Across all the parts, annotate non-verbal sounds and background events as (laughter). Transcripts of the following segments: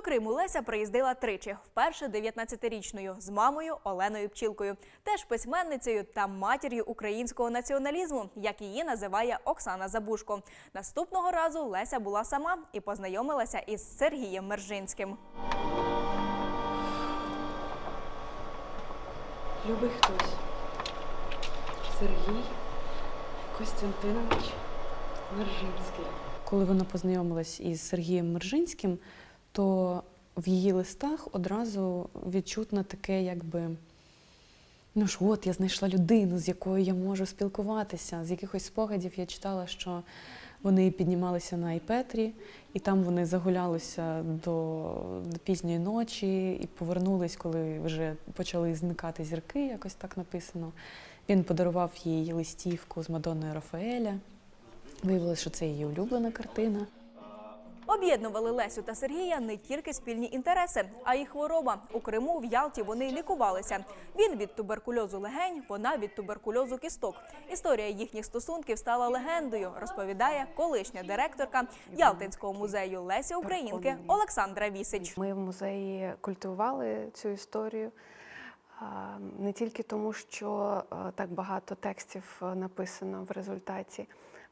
До Криму Леся приїздила тричі. Вперше 19-річною з мамою Оленою Пчілкою, теж письменницею та матір'ю українського націоналізму, як її називає Оксана Забушко. Наступного разу Леся була сама і познайомилася із Сергієм Мержинським. Любий хтось. Сергій Костянтинович Мержинський. Коли вона познайомилась із Сергієм Мержинським, то в її листах одразу відчутно таке, якби. Ну ж, от я знайшла людину, з якою я можу спілкуватися. З якихось спогадів я читала, що вони піднімалися на Айпетрі, і там вони загулялися до, до пізньої ночі і повернулись, коли вже почали зникати зірки, якось так написано. Він подарував їй листівку з Мадонною Рафаеля. Виявилося, що це її улюблена картина. Об'єднували Лесю та Сергія не тільки спільні інтереси, а й хвороба. У Криму в Ялті вони лікувалися. Він від туберкульозу легень, вона від туберкульозу кісток. Історія їхніх стосунків стала легендою, розповідає колишня директорка Ялтинського музею Лесі Українки Олександра Вісич. Ми в музеї культивували цю історію не тільки тому, що е, так багато текстів е, написано в результаті,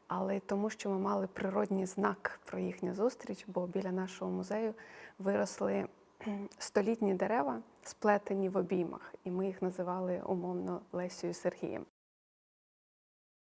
але й тому, що ми мали природній знак про їхню зустріч, бо біля нашого музею виросли (clears throat) столітні дерева, сплетені в обіймах, і ми їх називали умовно Лесію Сергієм.